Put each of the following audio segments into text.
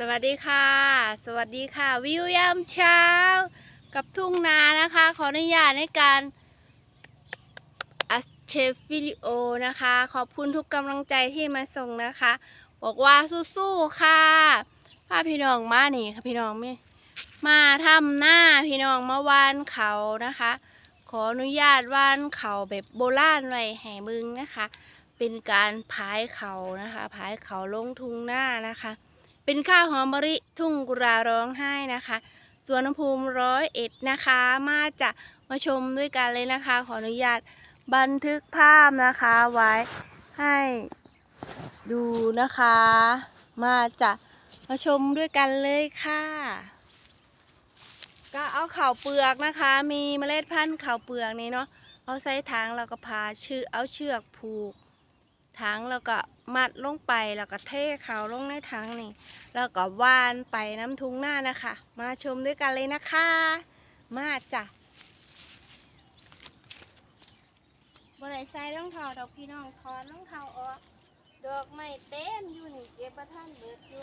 สวัสดีค่ะ สวัสดีค่ะ วิวยามเช้า กับทุ่งนานะคะ ขออนุญาตในการอัดเชฟวิดีโอนะคะ ขอบคุณทุกกำลังใจที่มาส่งนะคะ บอกว่าสู้ๆค่ะพาพี่น้องมานี่ค่ะพี่น้องไม่มาทำหน้าพี่น้องมาวานเขานะคะ ขออนุญาตวานเขาแบบโบราณไว้แห่มึงนะคะ เป็นการพายเขานะคะพายเขาลงทุ่งหน้านะคะ เป็นข้าวหอมมะลิทุ่งกุราร้องไห้นะคะสวนภูมิร้อยเอ็ดนะคะ มาจะมาชมด้วยกันเลยนะคะ ขออนุญาตบันทึกภาพนะคะไว้ให้ดูนะคะ มาจะมาชมด้วยกันเลยค่ะ ก็เอาเข่าเปลือกนะคะ มีเมล็ดพันธุ์ข่าเปลือกนี่เนาะเอาใส่ถังแล้วก็พาชื่อเอาเชือกผูกถังแล้วก็ มัดลงไปแล้วก็เทเขาลงในถังนี่ แล้วก็วานไปน้ำทุ่งหน้านะคะ มาชมด้วยกันเลยนะคะ มาจ้ะบริใส่รองเท้าดอกพี่น้องถอนรองเท้าออก ดอกไม้เต้นอยู่นี่เก็บประท่านเบิดอยู่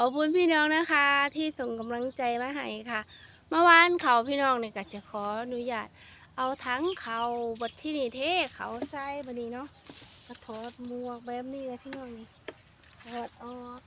ขอบคุณพี่น้องนะคะ ที่ส่งกำลังใจมาให้ค่ะ เมื่อวานเขาพี่น้องเนี่ยก็จะขออนุญาตเอาทั้งเขาบัดที่นี่เทเขาใส่บัดนี้เนาะมาถอดหมวกแบบนี้เลยพี่น้องนี่ถอดออก